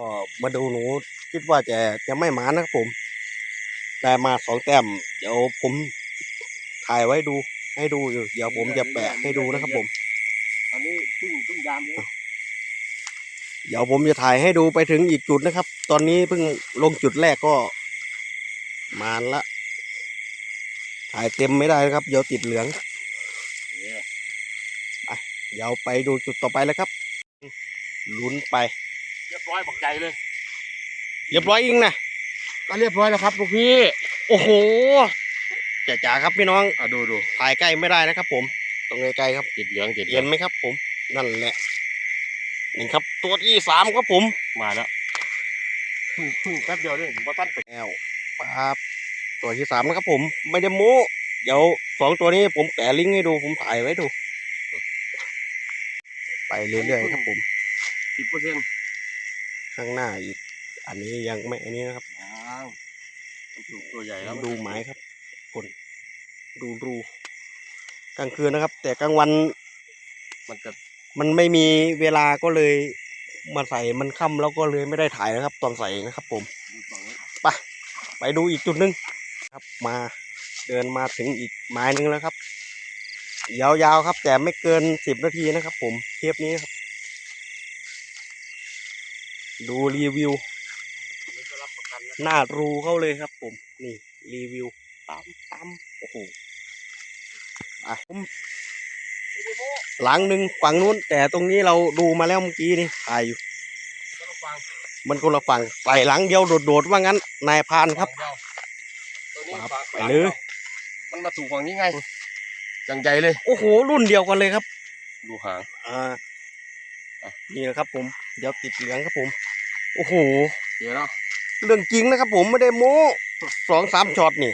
ก็มาดูหนูคิดว่าจะจะไม่หมานะครับผมได้มาสองแต้มเดี๋ยวผมถ่ายไว้ดูให้ดูอยู่เดี๋ยวผมจะแปะให้ดูนะครับผมตอนนี้เพิ่งเพิ่งยามเองเดี๋ยวผมจะถ่ายให้ดูไปถึงอีกจุดนะครับ ตอนนี้เพิ่งลงจุดแรกก็มานละ ถ่ายเต็มไม่ได้นะครับ เดี๋ยวติดเหลืองเดี๋ยวไปดูจุดต่อไปแล้วครับลุ้นไป เรียบร้อยบอกใจเลย เรียบร้อยอิงนะก็เรียบร้อยแล้วครับลูกพี่ โอ้โหจ๋าๆครับพี่น้องอะดูดูถ่ายใกล้ไม่ได้นะครับ ผมตรงไกลๆครับติดเหลืองติดเหลืเห็องนไหมครับ ผม นั่นแหละนี่ครับ ตัวที่สามครับผมมาแล้วเพิ่งเพิ่งแป๊บเดียวด้วยผมว่าตั้นไปแล้วปั๊บตัวที่สามนะครับ ผม ไม่ได้โม้เดี๋ยวสองตัวนี้ผมแปะลิงก์ให้ดูผมถ่ายไว้ดู ไปเรื่อยๆครับผม สิบเปอร์เซ็นต์ ข้างหน้าอีก อันนี้ยังไม่อันนี้นะครับอ้าวมันถูกตัวใหญ่แล้วดูไม้ครับคนดูรูกลางคืนนะครับ แต่กลางวันมันจะมันไม่มีเวลาก็เลยมาใส่มันค่ำแล้วก็เลยไม่ได้ถ่ายนะครับ ตอนใส่นะครับ ผมดูฝั่งนี้ไปดูอีกจุดหนึงครับมาเดินมาถึงอีกไม้หนึงแล้วครับ ยาวๆครับ แต่ไม่เกินสิบนาทีนะครับ ผมเทปนี้ครับ ดูรีวิวอันนี้ก็รับประกันนะหน้ารูเข้าเลยครับผม นี่รีวิวปั๊มปั๊มโอ้โหอะผมหลังหนึ่งฝั่งนู้น แต่ตรงนี้เราดูมาแล้วเมื่อกี้นี่ถ่ายอยู่ก็ต้องฟังมันคนละฝั่งใส่หลังเดียวโดดๆว่างั้น นายพรานครับฝั่งเดียวตัวนี้ครับฝั่งไปเลยมันมาถูกฝั่งนี้ไงจังใหญ่เลย โอ้โห รุ่นเดียวกันเลยครับ ดูหาง อ่าอะนี่นะครับผม เดี๋ยวติดเหลืองครับผม โอ้โห เดี๋ยวเนาะเรื่องจริงนะครับผมไม่ได้โม้สองสามช็อตนี่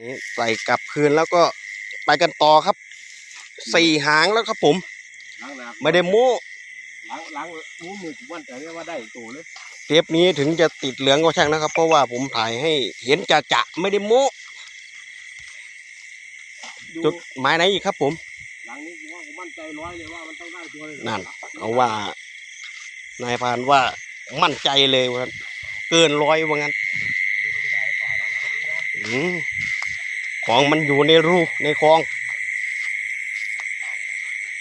นี่ใส่กลับคืนแล้วก็ไปกันต่อครับสี่หางแล้วครับผมล้างน้ำไม่ได้โม้ล้างล้างมือมือผมมั่นใจได้ว่าได้ตัวเลยเทปนี้ถึงจะติดเหลืองก็ช่างนะครับ เพราะว่าผมถ่ายให้เห็นจะจะๆไม่ได้โม้ดูจุดหมายไหนอีกครับผมหลังนี้ผมว่าผมมั่นใจร้อยเลยว่ามันต้องได้ตัวเลยนั่นเอาว่านายพรานว่า มั่นใจเลยว่าเกินร้อยว่างั้นอืมของมันอยู่ในรูในคลอง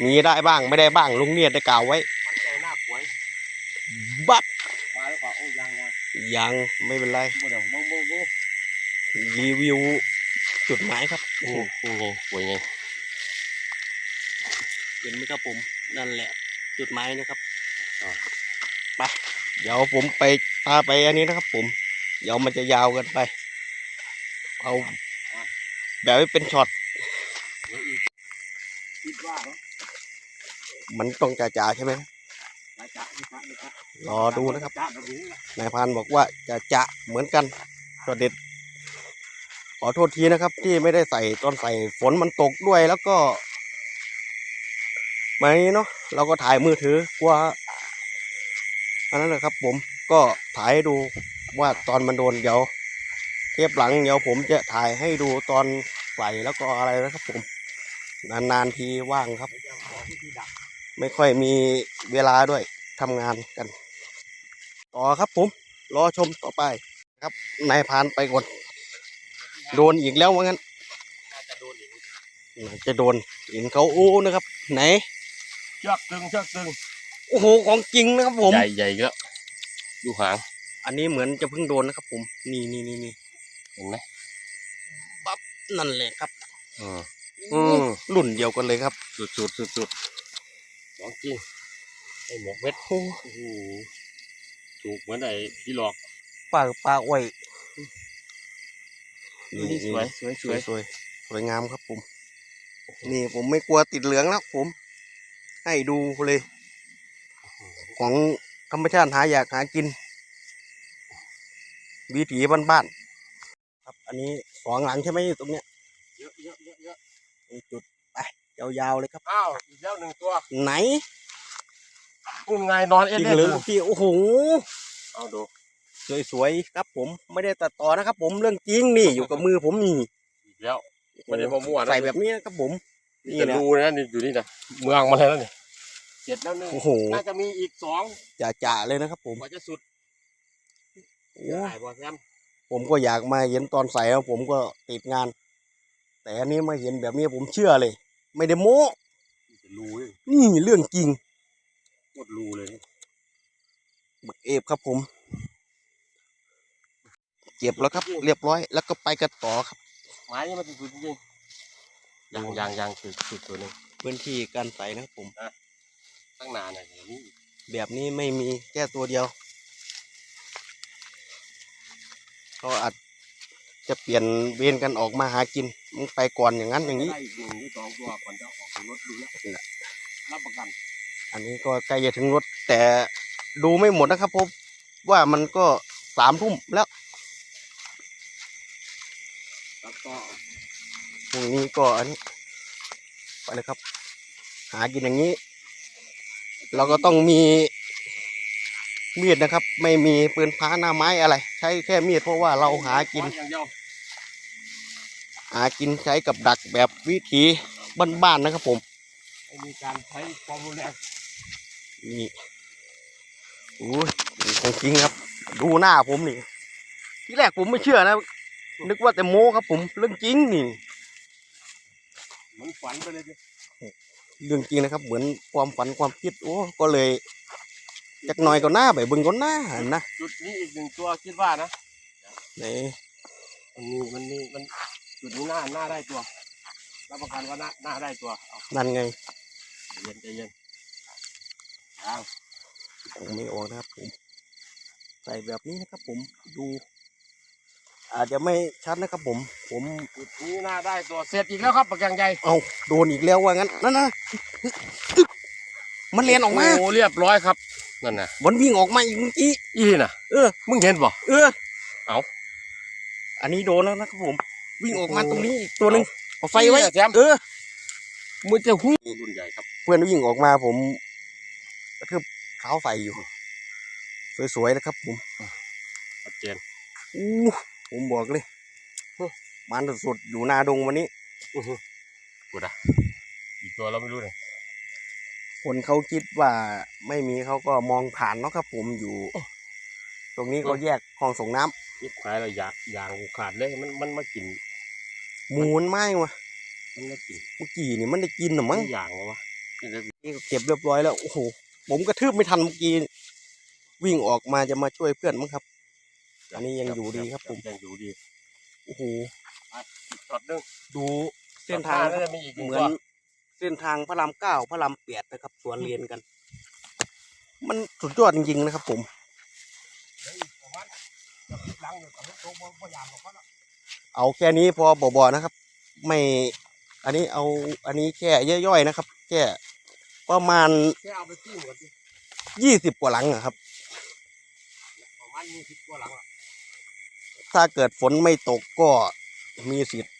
มีได้บ้างไม่ได้บ้างลุงเนียดได้กล่าวไว้ มั่นใจหน้าหวยบัดมาแล้วเปล่าโอ้ยังยังยังไม่เป็นไรโมเดลโมโมโมรีวิวจุดหมายครับ โอ้โหไงหวยไงเห็นไหมครับผมนั่นแหละ จุดหมายนะครับไป เดี๋ยวผมไปพาไปอันนี้นะครับ ผม เดี๋ยวมันจะยาวเกันไป เอาแบบให้เป็นช็อตเดี๋ยวอีกคิดว่าเนาะมันต้องจ่าๆใช่ไหมจ่าจ่ไม่จ่าไม่จ่ารอดูนะครับ นายพรานบอกว่าจะจะเหมือนกันก็เด็ด ขอโทษทีนะครับ ที่ไม่ได้ใส่ตอนใส่ฝนมันตกด้วยแล้วก็ไม่เนาะเราก็ถ่ายมือถือกลัว อันนั้นแหละครับ ผมก็ถ่ายให้ดูว่าตอนมันโดนเดี๋ยวเทปหลังเดี๋ยวผมจะถ่ายให้ดูตอนใส่แล้วก็อะไรนะครับ ผม นานๆทีว่างครับ ไม่ค่อยมีเวลาด้วยทำงานกัน ต่อครับผม รอชมต่อไปครับนายพานไปก่อนโดนอีกแล้วว่างั้นจะโดนอีกน่าจะโดนเห็นเขาอู้นะครับ ไหนเชือกตึงเชือกตึง โอ้โหของจริงนะครับผม ใหญ่ใหญ่เยอะดูหาง อันนี้เหมือนจะเพิ่งโดนนะครับ ผม นี่นี่นี่นี่เห็นไหมนั่นแหละครับอืมอืมรุ่นเดียวกันเลยครับ สุดสุดสุดสุดของจริงไอหมวกเม็ดโอ้โอ้โหถูกเหมือนไอ้พี่หลอกปลาปลาอ้อยดูนี่สวยสวยสสววยยสวยสวยงามครับผม นี่ผมไม่กลัวติดเหลืองแล้วผม ให้ดูเลย ของธรรมชาติหาอยากหากิน วิถีบ้านๆครับ อันนี้สองหลังใช่ไหมอยู่ตรงเนี้ยเยอะเยอะเยอะเยอะมีจุดไปยาวๆเลยครับอ้าวอีกแล้วหนึ่งตัว ไหนอุ้มไงนอนเอ็จนริงเล่นหรืออยู่พี่โอ้โหเอาดูสวยๆครับ ผมไม่ได้ตัดต่อนะครับ ผมเรื่องจริงนี่อยู่กับมือผมนี่อีกแล้วไม่ได้มามั่วนะใส่แบบนี้นะครับผมนี่นี่แหละดูนะนี่อยู่นี่นะเมืองมาแล้วนี่ เจ็ดแล้วหนึ่งโอ้โห น่าจะมีอีกสองจ่าๆเลยนะครับ ผมกว่าจะสุดโอ้ถ่ายบอแซมผมก็อยากมาเห็นตอนใส่แล้วผมก็ติดงาน แต่อันนี้มาเห็นแบบนี้ผมเชื่อเลย ไม่ได้โม้จะรูเลยนี่เรื่องจริง หมดรูเลยบักเอฟครับผม เก็บแล้วครับ เรียบร้อย แล้วก็ไปกันต่อครับ ไม้นี่มันสุดจริงๆยางยางยางสุดสุดตัวหนึงพื้นที่การใส่นะครับผม ตั้งนานเลยนี่แบบนี้ไม่มีแค่ตัวเดียวก็อาจจะเปลี่ยนเวรกันออกมาหากินมึงไปก่อนอย่างนั้นอย่างนี้ได้อีกหนึ่งหรือสองตัวก่อนจะออกจากรถดูแล้วรับประกัน อันนี้ก็ใกล้จะถึงรถ แต่ดูไม่หมดนะครับผมว่ามันก็สามทุ่มแล้วแล้วก็พรุ่งนี้ก็อันนี้ไปเลยครับ หากินอย่างนี้ เราก็ต้องมีมีดนะครับ ไม่มีปืนพ้าหน้าไม้อะไร ใช้แค่มีดเพราะว่าเราหากินอย่างเดียวหากินใช้กับดักแบบวิถีบ้านๆนะครับ ผมไม่มีการใช้ความรุนแรงนี่อุ้ยนี่ของจริงครับ ดูหน้าผมนี่ที่แรกผมไม่เชื่อนะ นึกว่าแต่โม้ครับผมเรื่องจริงนี่ เหมือนฝันไปเลยดิ เรื่องจริงนะครับ เหมือนความฝันความคิดโอ้ก็เลยจักหน่อยก็หน้าไปเบิ่งก็หน้านะจุดนี้อีกหนึ่งตัวคิดว่านะนี่มันมีมันมีมันจุดนี้หน้าหน้าได้ตัวรับประกันว่าหน้าหน้าได้ตัวเอานั่นไงใจเย็นใจเย็นยางผมไม่ออกนะครับผมใส่แบบนี้นะครับผมดู อาจจะไม่ชัดนะครับผม ผมจุดนี้หน้าได้ตัวเสร็จอีกแล้วครับปากยังใหญ่เอาโดนอีกแล้วว่างั้นนั่นนะมันเลียนออกมาโอ้เรียบร้อยครับนั่นน่ะมันวิ่งออกมาอีกเมื่อกี้อีน่ะเออมึงเห็นบ่เออเอาอันนี้โดนแล้วนะครับผม วิ่งออกมาตรงนี้อีกตัวหนึ่งเอาไฟไว้นี่แหละแจมเออมันจะหุ้ยรุ่นใหญ่ครับ เพื่อนวิ่งออกมาผมกระทืบเท้าใส่อยู่ สวยๆนะครับผมชัดเจนอู้ ผมบอกเลยมันสุดๆอยู่นาดงวันนี้อื้อหือกูดะอีกตัวเราไม่รู้เลยคนเขาคิดว่าไม่มีเขาก็มองผ่านเนาะครับ ผมอยู่ ตรงนี้ก็แยกคลองส่งน้ำยิบขายเรายางยางกูขาดเลยมันมันมากินหมูนไม้วะมันมากินเมื่อกี้นี่มันได้กินหรือมั้งยางวะวะกินได้นี่ก็เก็บเรียบร้อยแล้วโอ้โหผมกระทืบไม่ทันเมื่อกี้วิ่งออกมาจะมาช่วยเพื่อนมั้งครับ อันนี้ยังอยู่ดีครับผมยังอยู่ดีโอ้โหช็อตหนึงดูเส้นทางก็นะครับจะมีอีกหนึ่งเหมือตันวเส้นทางพระรามเก้าพระรามแปดนะครับสวนเรียนกัน มันสุดยอดจริงๆนะครับผมเอาแค่นี้พอบอๆนะครับ ไม่ อันนี้เอาอันนี้แค่ย่อยๆนะครับ แค่ประมาณแค่เอาไปจิ้มก่อนสิยี่สิบกว่าหลังอะครับประมาณยี่สิบกว่าหลังอะ ถ้าเกิดฝนไม่ตกก็มีสิทธิ์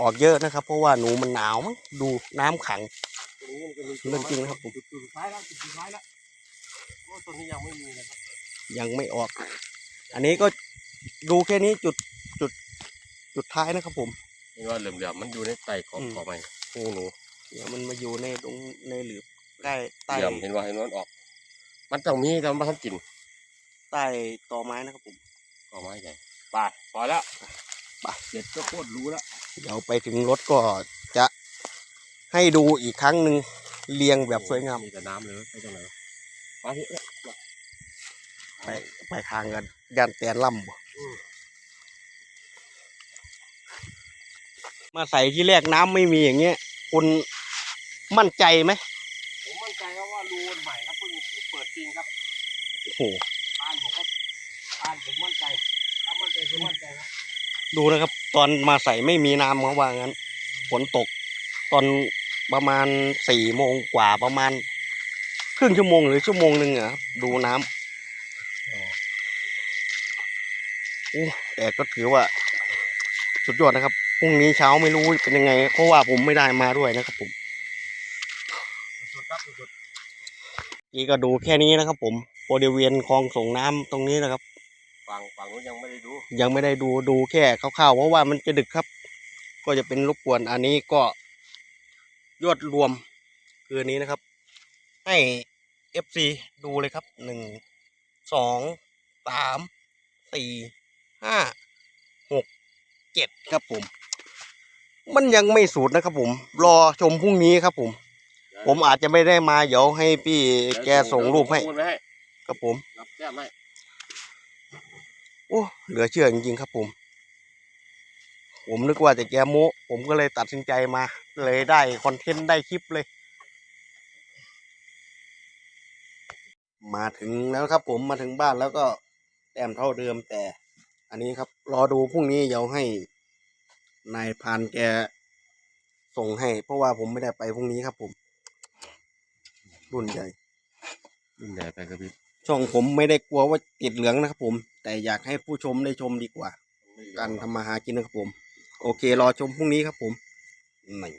ออกเยอะนะครับ เพราะว่าหนูมันหนาวมั้งดูน้ำขังตรงนี้มันจะมีเรื่องจริงนะครับผมจุดสุดท้ายแล้วจุดสุดท้ายแล้วโอ้ตัวนี้ยังไม่มีนะครับยังไม่ออก อันนี้ก็ดูแค่นี้จุดจุดจุดท้ายนะครับผมเห็นว่าเหลื่อมๆมันอยู่ในไต่ขอบอืมขอบไม้งูหนูเดี๋ยวมันมาอยู่ในตรงในหลืบใต้ใต้เหลื่อมเห็นว่าเห็นว่ามันออก มันต้องมีแต่มันไม่ทันกินใต้ตอไม้นะครับผมก็ไม้ใหญ่ ไปพอแล้วไปเด็ดก็โคตรรู้แล้ว เดี๋ยวไปถึงรถก็จะให้ดูอีกครั้งหนึ่งเรียงแบบสวยงาม มีแต่น้ำเลยไปตรงไหนวะมาพี่เอ้ยมาไปไปทางกันยันแตนล่ำบ่อืมมาใส่ที่แรกน้ำไม่มีอย่างเงี้ยคุณมั่นใจไหมผมมั่นใจครับว่ารูมันใหม่ครับเพิ่งเพิ่งเปิดจริงครับโอ้โหทานผมก็ทานผมมั่นใจ ดูนะครับ ตอนมาใส่ไม่มีน้ำเขาว่างั้นฝนตก ตอนประมาณสี่โมงกว่าประมาณ ครึ่งชั่วโมงหรือชั่วโมงหนึ่งอะครับดูน้ำโอ้แต่ก็ถือว่า สุดยอดนะครับพรุ่งนี้เช้าไม่รู้เป็นยังไงเพราะว่าผมไม่ได้มาด้วยนะครับ ผมนี่ก็ดูแค่นี้นะครับ ผมบริเวณคลองส่งน้ำตรงนี้นะครับ ฝั่งฝั่งนู้นยังไม่ได้ดู ยังไม่ได้ดูดูแค่คร่าวๆเพราะว่ามันจะดึกครับ ก็จะเป็นรบกวนอันนี้ก็ยอดรวมคืออันนี้นะครับ ให้ FC ดูเลยครับหนึ่งสองสามสี่ห้าหกเจ็ดครับผม มันยังไม่สูตรนะครับผม รอชมพรุ่งนี้ครับผม ผมอาจจะไม่ได้มาเดี๋ยวให้พี่แกส่งรูปให้เดี๋ยวส่งข้อมูลไว้ให้ครับผมรับแจ้งให้ โอ้เหลือเชื่อจริงๆครับผม ผมนึกว่าจะแกโมะผมก็เลยตัดสินใจมา เลยได้คอนเทนต์ได้คลิปเลย มาถึงแล้วครับผมมาถึงบ้านแล้วก็แต้มเท่าเดิมแต่ อันนี้ครับ รอดูพรุ่งนี้เดี๋ยวให้นายพานแกส่งให้ เพราะว่าผมไม่ได้ไปพรุ่งนี้ครับผม รุ่นใหญ่รุ่นใหญ่ไปครับพี่ ช่องผมไม่ได้กลัวว่าติดเหลืองนะครับผม แต่อยากให้ผู้ชมได้ชมดีกว่า การทำมาหากินนะครับผม โอเค รอชมพรุ่งนี้ครับผมนี่